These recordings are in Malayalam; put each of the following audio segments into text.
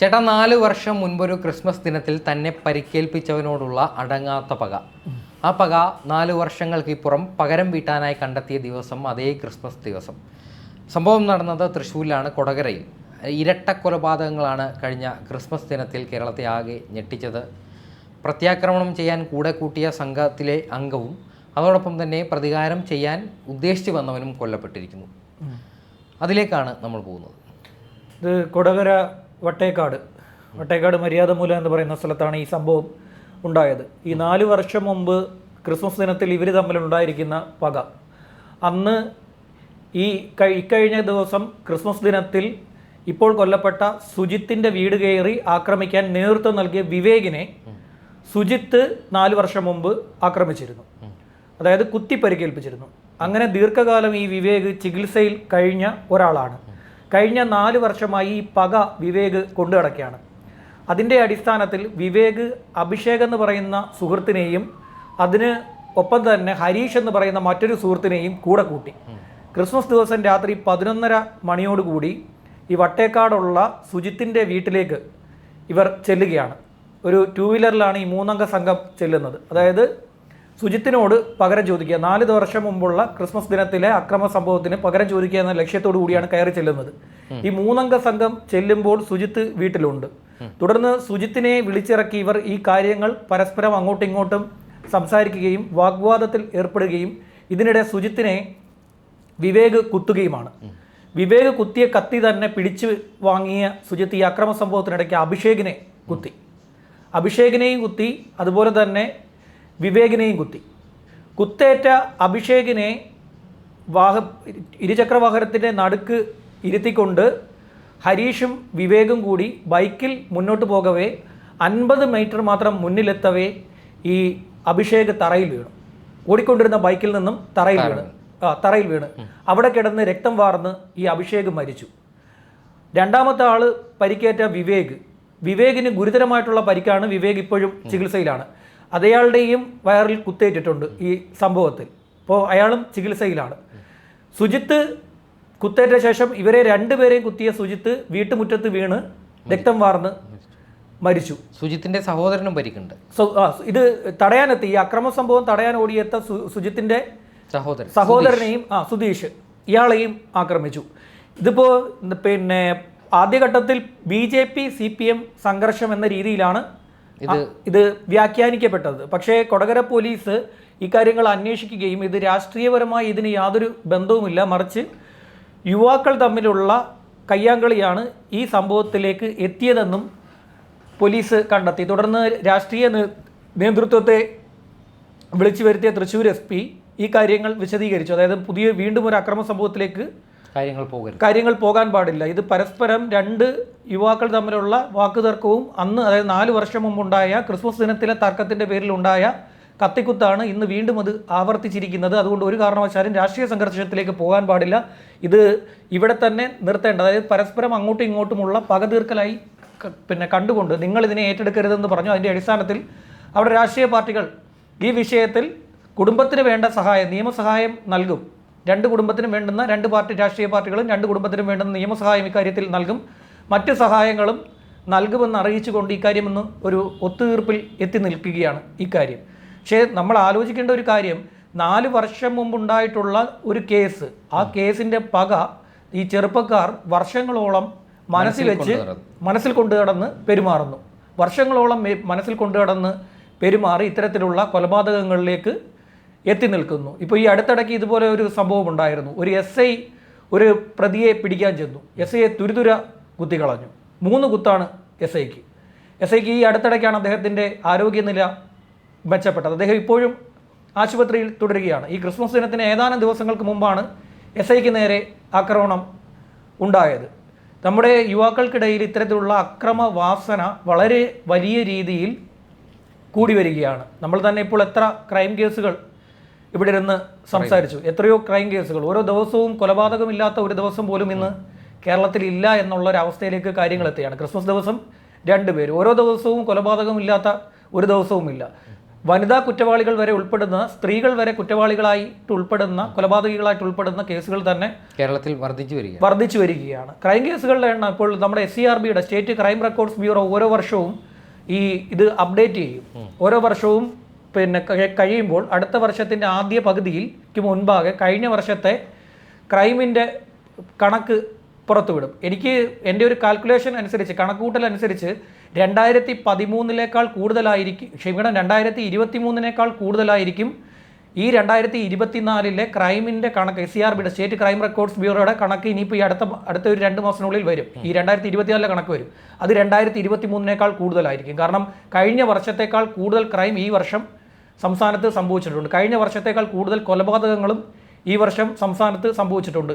ചേട്ടാ നാല് വർഷം മുൻപൊരു ക്രിസ്മസ് ദിനത്തിൽ തന്നെ പരിക്കേൽപ്പിച്ചവനോടുള്ള അടങ്ങാത്ത പക. ആ പക നാല് വർഷങ്ങൾക്ക് ഇപ്പുറം പകരം വീട്ടാനായി കണ്ടെത്തിയ ദിവസം അതേ ക്രിസ്മസ് ദിവസം. സംഭവം നടന്നത് തൃശ്ശൂരിലാണ് കൊടകരയിൽ. ഇരട്ട കൊലപാതകങ്ങളാണ് കഴിഞ്ഞ ക്രിസ്മസ് ദിനത്തിൽ കേരളത്തെ ആകെ ഞെട്ടിച്ചത്. പ്രത്യാക്രമണം ചെയ്യാൻ കൂടെ കൂട്ടിയ സംഘത്തിലെ അംഗവും അതോടൊപ്പം തന്നെ പ്രതികാരം ചെയ്യാൻ ഉദ്ദേശിച്ചു വന്നവനും കൊല്ലപ്പെട്ടിരിക്കുന്നു. അതിലേക്കാണ് നമ്മൾ പോകുന്നത്. ഇത് കൊടകര വട്ടേക്കാട്. വട്ടേക്കാട് മര്യാദ മര്യാദമൂല എന്ന് പറയുന്ന സ്ഥലത്താണ് ഈ സംഭവം ഉണ്ടായത്. ഈ നാല് വർഷം മുമ്പ് ക്രിസ്മസ് ദിനത്തിൽ ഇവർ തമ്മിലുണ്ടായിരിക്കുന്ന പക. അന്ന് ഈ കഴി- ഇക്കഴിഞ്ഞ ദിവസം ക്രിസ്മസ് ദിനത്തിൽ ഇപ്പോൾ കൊല്ലപ്പെട്ട സുജിത്തിന്റെ വീട് കയറി ആക്രമിക്കാൻ നേതൃത്വം നൽകിയ വിവേകിനെ സുജിത്ത് നാല് വർഷം മുമ്പ് ആക്രമിച്ചിരുന്നു. അതായത് കുത്തി പരിക്കേൽപ്പിച്ചിരുന്നു അങ്ങനെ ദീർഘകാലം ഈ വിവേക് ചികിത്സയിൽ കഴിഞ്ഞ ഒരാളാണ്. കഴിഞ്ഞ നാല് വർഷമായി ഈ പക വിവേക് കൊണ്ടു നടക്കുകയാണ്. അതിന്റെ അടിസ്ഥാനത്തിൽ വിവേക് അഭിഷേക് എന്ന് പറയുന്ന സുഹൃത്തിനെയും അതിന് ഒപ്പം തന്നെ ഹരീഷ് എന്ന് പറയുന്ന മറ്റൊരു സുഹൃത്തിനെയും കൂടെ കൂട്ടി. ക്രിസ്മസ് ദിവസം രാത്രി പതിനൊന്നര മണിയോടുകൂടി ഈ വട്ടേക്കാടുള്ള സുജിത്തിന്റെ വീട്ടിലേക്ക് ഇവർ ചെല്ലുകയാണ്. ഒരു ടൂ വീലറിലാണ് ഈ മൂന്നംഗ സംഘം ചെല്ലുന്നത്. അതായത് സുജിത്തിനോട് പകരം ചോദിക്കുക. നാല് വർഷം മുമ്പുള്ള ക്രിസ്മസ് ദിനത്തിലെ അക്രമ സംഭവത്തിന് പകരം ചോദിക്കുക എന്ന ലക്ഷ്യത്തോടു കൂടിയാണ് കയറി ചെല്ലുന്നത്. ഈ മൂന്നംഗ സംഘം ചെല്ലുമ്പോൾ സുജിത്ത് വീട്ടിലുണ്ട്. തുടർന്ന് സുജിത്തിനെ വിളിച്ചിറക്കി ഇവർ ഈ കാര്യങ്ങൾ പരസ്പരം അങ്ങോട്ടും ഇങ്ങോട്ടും സംസാരിക്കുകയും വാഗ്വാദത്തിൽ ഏർപ്പെടുകയും ഇതിനിടെ സുജിത്തിനെ വിവേക് കുത്തുകയുമാണ്. വിവേക് കുത്തിയ കത്തി തന്നെ പിടിച്ചു വാങ്ങിയ സുജിത്ത് ഈ അക്രമ സംഭവത്തിനിടയ്ക്ക് അഭിഷേകിനെ കുത്തി. അഭിഷേകിനെയും കുത്തി അതുപോലെ തന്നെ വിവേകിനെയും കുത്തി. കുത്തേറ്റ അഭിഷേകിനെ വാഹ ഇരുചക്രവാഹനത്തിന്റെ നടുക്ക് ഇരുത്തിക്കൊണ്ട് ഹരീഷും വിവേകും കൂടി ബൈക്കിൽ മുന്നോട്ട് പോകവേ അൻപത് മീറ്റർ മാത്രം മുന്നിലെത്തവേ ഈ അഭിഷേക് തറയിൽ വീണു. ഓടിക്കൊണ്ടിരുന്ന ബൈക്കിൽ നിന്നും തറയിൽ വീണ്. ആ തറയിൽ വീണ്. അവിടെ കിടന്ന് രക്തം വാർന്ന് ഈ അഭിഷേക് മരിച്ചു. രണ്ടാമത്തെ ആൾ പരിക്കേറ്റ വിവേക്. വിവേകിന് ഗുരുതരമായിട്ടുള്ള പരിക്കാണ് വിവേക് ഇപ്പോഴും ചികിത്സയിലാണ്. അതയാളുടെയും വയറിൽ കുത്തേറ്റിട്ടുണ്ട് ഈ സംഭവത്തിൽ. അപ്പോൾ അയാളും ചികിത്സയിലാണ്. സുജിത്ത് കുത്തേറ്റ ശേഷം ഇവരെ രണ്ടുപേരെയും കുത്തിയ സുജിത്ത് വീട്ടുമുറ്റത്ത് വീണ് രക്തം വാർന്ന് മരിച്ചു. സുജിത്തിന്റെ സഹോദരനും പരിക്കുണ്ട്. ഇത് തടയാനെത്തി. ഈ അക്രമ സംഭവം തടയാൻ ഓടിയെത്ത സുജിത്തിന്റെ സഹോദരൻ. സഹോദരനെയും ആ സുധീഷ് ഇയാളെയും ആക്രമിച്ചു. ഇതിപ്പോൾ പിന്നെ ആദ്യഘട്ടത്തിൽ B J P C P M സംഘർഷം എന്ന രീതിയിലാണ് ഇത് ഇത് വ്യാഖ്യാനിക്കപ്പെട്ടത്. പക്ഷേ കൊടകര പോലീസ് ഇക്കാര്യങ്ങൾ അന്വേഷിക്കുകയും ഇത് രാഷ്ട്രീയപരമായി ഇതിന് യാതൊരു ബന്ധവുമില്ല. മറിച്ച് യുവാക്കൾ തമ്മിലുള്ള കയ്യാങ്കളിയാണ് ഈ സംഭവത്തിലേക്ക് എത്തിയതെന്നും പോലീസ് കണ്ടെത്തി. തുടർന്ന് രാഷ്ട്രീയ നേതൃത്വത്തെ വിളിച്ചു വരുത്തിയ തൃശ്ശൂർ എസ് പി ഈ കാര്യങ്ങൾ വിശദീകരിച്ചു. അതായത് പുതിയ വീണ്ടും ഒരു അക്രമ സംഭവത്തിലേക്ക് കാര്യങ്ങൾ പോകരുത്. കാര്യങ്ങൾ പോകാൻ പാടില്ല. ഇത് പരസ്പരം രണ്ട് യുവാക്കൾ തമ്മിലുള്ള വാക്കുതർക്കവും അന്ന് അതായത് നാല് വർഷം മുമ്പുണ്ടായ ക്രിസ്മസ് ദിനത്തിലെ തർക്കത്തിന്റെ പേരിലുണ്ടായ കത്തിക്കുത്താണ് ഇന്ന് വീണ്ടും അത് ആവർത്തിച്ചിരിക്കുന്നത്. അതുകൊണ്ട് ഒരു കാരണവശാലും രാഷ്ട്രീയ സംഘർഷത്തിലേക്ക് പോകാൻ പാടില്ല. ഇത് ഇവിടെ തന്നെ നിർത്തേണ്ട അതായത് പരസ്പരം അങ്ങോട്ടും ഇങ്ങോട്ടുമുള്ള പക തീർക്കലായി പിന്നെ കണ്ടുകൊണ്ട് നിങ്ങൾ ഇതിനെ ഏറ്റെടുക്കരുതെന്ന് പറഞ്ഞു. അതിന്റെ അടിസ്ഥാനത്തിൽ അവിടെ രാഷ്ട്രീയ പാർട്ടികൾ ഈ വിഷയത്തിൽ കുടുംബത്തിന് വേണ്ട സഹായം നിയമസഹായം നൽകും. രണ്ട് കുടുംബത്തിനും വേണ്ടുന്ന രണ്ട് പാർട്ടി രാഷ്ട്രീയ പാർട്ടികളും രണ്ട് കുടുംബത്തിനും വേണ്ടുന്ന നിയമസഹായം ഇക്കാര്യത്തിൽ നൽകും. മറ്റ് സഹായങ്ങളും നൽകുമെന്ന് അറിയിച്ചുകൊണ്ട് ഇക്കാര്യം ഇന്ന് ഒരു ഒത്തുതീർപ്പിൽ എത്തി നിൽക്കുകയാണ് ഇക്കാര്യം. പക്ഷേ നമ്മൾ ആലോചിക്കേണ്ട ഒരു കാര്യം നാല് വർഷം മുമ്പുണ്ടായിട്ടുള്ള ഒരു കേസ് ആ കേസിന്റെ പക ഈ ചെറുപ്പക്കാർ വർഷങ്ങളോളം മനസ്സിൽ വെച്ച് മനസ്സിൽ കൊണ്ടു കടന്ന് പെരുമാറുന്നു. വർഷങ്ങളോളം മനസ്സിൽ കൊണ്ടു കടന്ന് പെരുമാറി ഇത്തരത്തിലുള്ള കൊലപാതകങ്ങളിലേക്ക് എത്തി നിൽക്കുന്നു. ഇപ്പോൾ ഈ അടുത്തിടയ്ക്ക് ഇതുപോലെ ഒരു സംഭവം ഉണ്ടായിരുന്നു. ഒരു എസ് ഐ ഒരു പ്രതിയെ പിടിക്കാൻ ചെന്നു. എസ് ഐയെ തുരുതുര കുത്തിക്കളഞ്ഞു മൂന്ന് കുത്താണ് എസ് ഐക്ക് എസ് ഐക്ക് ഈ അടുത്തിടയ്ക്കാണ് അദ്ദേഹത്തിന്റെ ആരോഗ്യനില മെച്ചപ്പെട്ടത്. അദ്ദേഹം ഇപ്പോഴും ആശുപത്രിയിൽ തുടരുകയാണ്. ഈ ക്രിസ്മസ് ദിനത്തിന് ഏതാനും ദിവസങ്ങൾക്ക് മുമ്പാണ് എസ് ഐക്ക് നേരെ ആക്രമണം ഉണ്ടായത്. നമ്മുടെ യുവാക്കൾക്കിടയിൽ ഇത്തരത്തിലുള്ള അക്രമ വാസന വളരെ വലിയ രീതിയിൽ കൂടി വരികയാണ്. നമ്മൾ തന്നെ ഇപ്പോൾ എത്ര ക്രൈം കേസുകൾ ഇവിടെ ഇരുന്ന് സംസാരിച്ചു. എത്രയോ ക്രൈം കേസുകൾ ഓരോ ദിവസവും കൊലപാതകമില്ലാത്ത ഒരു ദിവസം പോലും ഇന്ന് കേരളത്തിൽ ഇല്ല എന്നുള്ള ഒരു അവസ്ഥയിലേക്ക് കാര്യങ്ങൾ എത്തുകയാണ്. ക്രിസ്മസ് ദിവസം രണ്ട് പേര്. ഓരോ ദിവസവും കൊലപാതകമില്ലാത്ത ഒരു ദിവസവുമില്ല വനിതാ കുറ്റവാളികൾ വരെ ഉൾപ്പെടുന്ന സ്ത്രീകൾ വരെ കുറ്റവാളികളായിട്ട് ഉൾപ്പെടുന്ന കൊലപാതകികളായിട്ട് ഉൾപ്പെടുന്ന കേസുകൾ തന്നെ കേരളത്തിൽ വർദ്ധിച്ചു വരിക വർദ്ധിച്ചു വരികയാണ്. ക്രൈം കേസുകളുടെ എണ്ണം ഇപ്പോൾ നമ്മുടെ എസ് സി ആർ ബിയുടെ സ്റ്റേറ്റ് ക്രൈം റെക്കോർഡ്സ് ബ്യൂറോ ഓരോ വർഷവും ഈ ഇത് അപ്ഡേറ്റ് ചെയ്യും. ഓരോ വർഷവും പിന്നെ കഴി- കഴിയുമ്പോൾ അടുത്ത വർഷത്തിന്റെ ആദ്യ പകുതിയിൽക്ക് മുൻപാകെ കഴിഞ്ഞ വർഷത്തെ ക്രൈമിന്റെ കണക്ക് പുറത്തുവിടും. എനിക്ക് എന്റെ ഒരു കാൽക്കുലേഷൻ അനുസരിച്ച് കണക്കുകൂട്ടൽ അനുസരിച്ച് രണ്ടായിരത്തി പതിമൂന്നിലേക്കാൾ കൂടുതലായിരിക്കും ക്ഷമിക്കണം രണ്ടായിരത്തി ഇരുപത്തി മൂന്നിനേക്കാൾ കൂടുതലായിരിക്കും ഈ രണ്ടായിരത്തി ഇരുപത്തിനാലിലെ ക്രൈമിന്റെ കണക്ക് സി ആർ ബിയുടെ സ്റ്റേറ്റ് ക്രൈം റെക്കോർഡ്സ് ബ്യൂറോയുടെ കണക്ക് ഇനിയിപ്പോൾ ഈ അടുത്ത അടുത്ത ഒരു രണ്ട് മാസത്തിനുള്ളിൽ വരും. ഈ രണ്ടായിരത്തി ഇരുപത്തിനാലിലെ കണക്ക് വരും. അത് രണ്ടായിരത്തി ഇരുപത്തി മൂന്നിനേക്കാൾ കൂടുതലായിരിക്കും. കാരണം കഴിഞ്ഞ വർഷത്തേക്കാൾ കൂടുതൽ ക്രൈം ഈ വർഷം സംസ്ഥാനത്ത് സംഭവിച്ചിട്ടുണ്ട്. കഴിഞ്ഞ വർഷത്തേക്കാൾ കൂടുതൽ കൊലപാതകങ്ങളും ഈ വർഷം സംസ്ഥാനത്ത് സംഭവിച്ചിട്ടുണ്ട്.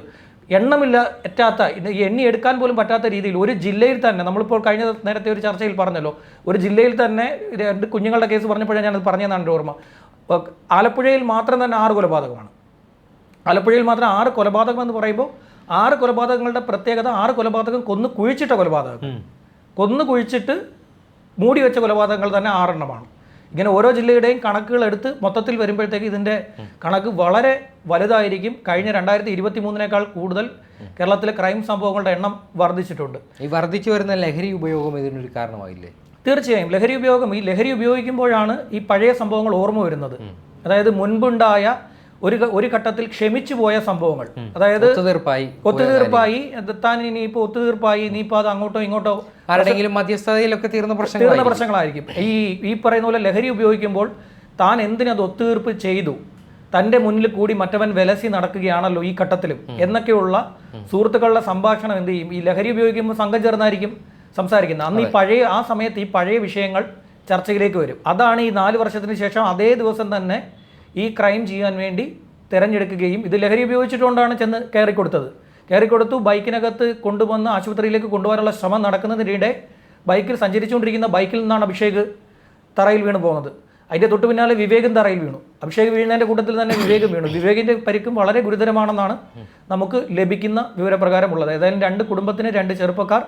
എണ്ണമില്ല എറ്റാത്ത എണ്ണി എടുക്കാൻ പോലും പറ്റാത്ത രീതിയിൽ ഒരു ജില്ലയിൽ തന്നെ നമ്മളിപ്പോൾ കഴിഞ്ഞ നേരത്തെ ഒരു ചർച്ചയിൽ പറഞ്ഞല്ലോ ഒരു ജില്ലയിൽ തന്നെ രണ്ട് കുഞ്ഞുങ്ങളുടെ കേസ് പറഞ്ഞപ്പോഴേ ഞാനത് പറഞ്ഞതാണ് എന്റെ ഓർമ്മ. ആലപ്പുഴയിൽ മാത്രം തന്നെ ആറ് കൊലപാതകമാണ്. ആലപ്പുഴയിൽ മാത്രം ആറ് കൊലപാതകം എന്ന് പറയുമ്പോൾ ആറ് കൊലപാതകങ്ങളുടെ പ്രത്യേകത ആറ് കൊലപാതകം കൊന്നു കുഴിച്ചിട്ട കൊലപാതകം. കൊന്നു കുഴിച്ചിട്ട് മൂടി വെച്ച കൊലപാതകങ്ങൾ തന്നെ ആറെണ്ണമാണ്. ഇങ്ങനെ ഓരോ ജില്ലയുടെയും കണക്കുകൾ എടുത്ത് മൊത്തത്തിൽ വരുമ്പോഴത്തേക്ക് ഇതിന്റെ കണക്ക് വളരെ വലുതായിരിക്കും. കഴിഞ്ഞ രണ്ടായിരത്തി ഇരുപത്തി മൂന്നിനേക്കാൾ കൂടുതൽ കേരളത്തിലെ ക്രൈം സംഭവങ്ങളുടെ എണ്ണം വർദ്ധിച്ചിട്ടുണ്ട്. ഈ വർദ്ധിച്ചു വരുന്ന ലഹരി ഉപയോഗം ഇതിനൊരു കാരണമായില്ലേ? തീർച്ചയായും. ലഹരി ഉപയോഗം ഈ ലഹരി ഉപയോഗിക്കുമ്പോഴാണ് ഈ പഴയ സംഭവങ്ങൾ ഓർമ്മ വരുന്നത്. അതായത് മുൻപുണ്ടായ ഒരു ഒരു ഘട്ടത്തിൽ ക്ഷമിച്ചു പോയ സംഭവങ്ങൾ. അതായത് ഒത്തുതീർപ്പായി ഒത്തുതീർപ്പായി താൻ ഇനിയിപ്പോൾ ഒത്തുതീർപ്പായി ഇനിയിപ്പോൾ അത് അങ്ങോട്ടോ ഇങ്ങോട്ടോ ആരുടെങ്കിലും മധ്യസ്ഥതയിലൊക്കെ തീർന്ന പ്രശ്നങ്ങൾ തീർന്ന പ്രശ്നങ്ങളായിരിക്കും. ഈ ഈ പറയുന്ന പോലെ ലഹരി ഉപയോഗിക്കുമ്പോൾ താൻ എന്തിനത് ഒത്തുതീർപ്പ് ചെയ്തു? തന്റെ മുന്നിൽ കൂടി മറ്റവൻ വിലസി നടക്കുകയാണല്ലോ ഈ ഘട്ടത്തിലും. എന്നൊക്കെയുള്ള സുഹൃത്തുക്കളുടെ സംഭാഷണം എന്ത് ചെയ്യും? ഈ ലഹരി ഉപയോഗിക്കുമ്പോൾ സംഘം ചേർന്നായിരിക്കും സംസാരിക്കുന്നത്. അന്ന് ഈ പഴയ ആ സമയത്ത് ഈ പഴയ വിഷയങ്ങൾ ചർച്ചയിലേക്ക് വരും. അതാണ് ഈ നാല് വർഷത്തിന് ശേഷം അതേ ദിവസം തന്നെ ഈ ക്രൈം ചെയ്യാൻ വേണ്ടി തിരഞ്ഞെടുക്കുകയും ഇത് ലഹരി ഉപയോഗിച്ചിട്ടുകൊണ്ടാണ് ചെന്ന് കയറിക്കൊടുത്തത്. കയറിക്കൊടുത്തു. ബൈക്കിനകത്ത് കൊണ്ടുവന്ന് ആശുപത്രിയിലേക്ക് കൊണ്ടുപോകാനുള്ള ശ്രമം നടക്കുന്നതിനിടെ ബൈക്കിൽ സഞ്ചരിച്ചുകൊണ്ടിരിക്കുന്ന ബൈക്കിൽ നിന്നാണ് അഭിഷേക് തറയിൽ വീണ് പോകുന്നത്. അതിന്റെ തൊട്ട് പിന്നാലെ വിവേകും തറയിൽ വീണു. അഭിഷേക് വീഴുന്നതിന്റെ കൂട്ടത്തിൽ തന്നെ വിവേകും വീണു. വിവേകിന്റെ പരിക്കും വളരെ ഗുരുതരമാണെന്നാണ് നമുക്ക് ലഭിക്കുന്ന വിവരപ്രകാരമുള്ളത്. ഏതായാലും രണ്ട് കുടുംബത്തിന് രണ്ട് ചെറുപ്പക്കാർ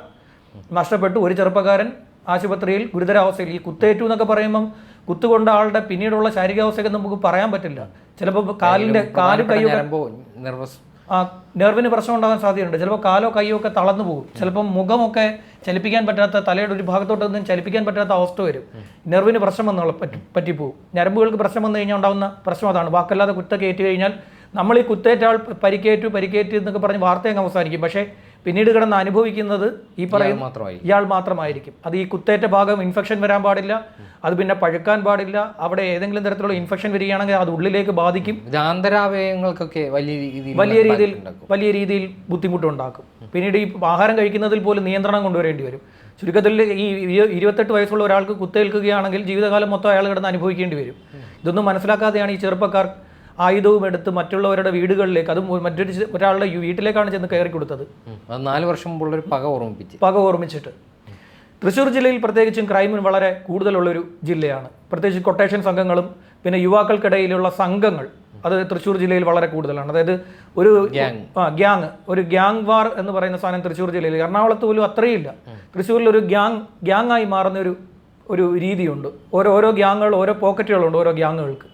നഷ്ടപ്പെട്ടു. ഒരു ചെറുപ്പക്കാരൻ ആശുപത്രിയിൽ ഗുരുതരാവസ്ഥയിൽ. ഈ കുത്തേറ്റു എന്നൊക്കെ പറയുമ്പം കുത്തുകൊണ്ട ആളുടെ പിന്നീടുള്ള ശാരീരികാവസ്ഥയൊക്കെ നമുക്ക് പറയാൻ പറ്റില്ല. ചിലപ്പോൾ കാലിന്റെ കാലും കൈയും ഞരമ്പോ നെർവസ് ആ നെർവിന് പ്രശ്നം ഉണ്ടാകാൻ സാധ്യതയുണ്ട്. ചിലപ്പോൾ കാലോ കൈയോ ഒക്കെ തളർന്നു പോകും. ചിലപ്പം മുഖമൊക്കെ ചലിപ്പിക്കാൻ പറ്റാത്ത തലയുടെ ഒരു ഭാഗത്തോട്ടൊന്നും ചലിപ്പിക്കാൻ പറ്റാത്ത അവസ്ഥ വരും. നെർവിന് പ്രശ്നം വന്നുള്ള പറ്റി പറ്റിപ്പോവും. ഞരമ്പുകൾക്ക് പ്രശ്നം വന്നു കഴിഞ്ഞാൽ ഉണ്ടാകുന്ന പ്രശ്നം അതാണ്. വാക്കല്ലാതെ കുത്തൊക്കെ ഏറ്റു കഴിഞ്ഞാൽ നമ്മൾ ഈ കുത്തേറ്റ ആൾ പരിക്കേറ്റു പരിക്കേറ്റു എന്നൊക്കെ പറഞ്ഞ് വാർത്തയൊക്കെ അവസാനിക്കും. പക്ഷേ പിന്നീട് കിടന്ന് അനുഭവിക്കുന്നത് ഈ പറയുന്ന ഇയാൾ മാത്രമായിരിക്കും. അത് ഈ കുത്തേറ്റ ഭാഗം ഇൻഫെക്ഷൻ വരാൻ പാടില്ല. അത് പിന്നെ പഴുക്കാൻ പാടില്ല. അവിടെ ഏതെങ്കിലും തരത്തിലുള്ള ഇൻഫെക്ഷൻ വരികയാണെങ്കിൽ അത് ഉള്ളിലേക്ക് ബാധിക്കും. ആന്തരാവയവങ്ങൾക്കൊക്കെ വലിയ രീതിയിൽ വലിയ രീതിയിൽ. വലിയ രീതിയിൽ ബുദ്ധിമുട്ടുണ്ടാക്കും. പിന്നീട് ഈ ആഹാരം കഴിക്കുന്നതിൽ പോലും നിയന്ത്രണം കൊണ്ടുവരേണ്ടി വരും. ചുരുക്കത്തിൽ ഈ ഇരു- ഇരുപത്തെട്ട് വയസ്സുള്ള ഒരാൾക്ക് കുത്തേൽക്കുകയാണെങ്കിൽ ജീവിതകാലം മൊത്തം അയാൾ കിടന്ന് അനുഭവിക്കേണ്ടി വരും. ഇതൊന്നും മനസ്സിലാക്കാതെയാണ് ഈ ചെറുപ്പക്കാർ ആയുധവും എടുത്ത് മറ്റുള്ളവരുടെ വീടുകളിലേക്ക് അതും മറ്റൊരു ഒരാളുടെ വീട്ടിലേക്കാണ് ചെന്ന് കയറി കൊടുത്തത്. നാല് വർഷം മുമ്പുള്ളൊരു പക ഓർമ്മിപ്പിച്ച്. പക ഓർമ്മിച്ചിട്ട്. തൃശ്ശൂർ ജില്ലയിൽ പ്രത്യേകിച്ചും ക്രൈമിന് വളരെ കൂടുതലുള്ളൊരു ജില്ലയാണ്. പ്രത്യേകിച്ച് കൊട്ടേഷൻ സംഘങ്ങളും പിന്നെ യുവാക്കൾക്കിടയിലുള്ള സംഘങ്ങൾ അത് തൃശ്ശൂർ ജില്ലയിൽ വളരെ കൂടുതലാണ്. അതായത് ഒരു ആ ഗ്യാങ് ഒരു ഗ്യാങ് വാർ എന്ന് പറയുന്ന സാധനം തൃശ്ശൂർ ജില്ലയിൽ എറണാകുളത്ത് പോലും അത്രയില്ല. തൃശ്ശൂരിൽ ഒരു ഗ്യാങ് ഗ്യാങ്ങായി മാറുന്ന ഒരു ഒരു രീതിയുണ്ട്. ഓരോ ഓരോ ഗ്യാങ്ങുകൾ ഓരോ പോക്കറ്റുകളുണ്ട് ഓരോ ഗ്യാങ്ങുകൾക്ക്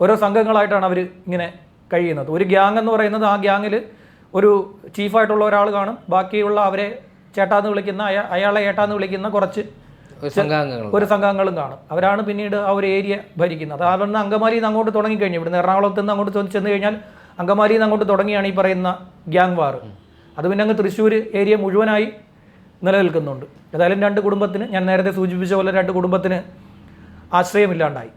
ഓരോ സംഘങ്ങളായിട്ടാണ് അവർ ഇങ്ങനെ കഴിയുന്നത്. ഒരു ഗ്യാങ് എന്ന് പറയുന്നത് ആ ഗ്യാങ്ങിൽ ഒരു ചീഫായിട്ടുള്ള ഒരാൾ കാണും. ബാക്കിയുള്ള അവരെ ചേട്ടാന്ന് വിളിക്കുന്ന അയാ അയാളെ ഏട്ടാന്ന് വിളിക്കുന്ന കുറച്ച് ഒരു സംഘാംഗങ്ങളും കാണും. അവരാണ് പിന്നീട് ആ ഒരു ഏരിയ ഭരിക്കുന്നത്. അവിടുന്ന് അങ്കമാലിയിൽ നിന്ന് അങ്ങോട്ട് തുടങ്ങിക്കഴിഞ്ഞു. ഇവിടുന്ന് എറണാകുളത്ത് നിന്ന് അങ്ങോട്ട് ചെന്ന് കഴിഞ്ഞാൽ അങ്കമാലിയിൽ നിന്ന് അങ്ങോട്ട് തുടങ്ങിയാണ് ഈ പറയുന്ന ഗ്യാങ് വാർ അത് പിന്നെ അങ്ങ് തൃശ്ശൂർ ഏരിയ മുഴുവനായി നിലനിൽക്കുന്നുണ്ട്. ഏതായാലും രണ്ട് കുടുംബത്തിന് ഞാൻ നേരത്തെ സൂചിപ്പിച്ച പോലെ രണ്ട് കുടുംബത്തിന് ആശ്രയമില്ലാണ്ടായി.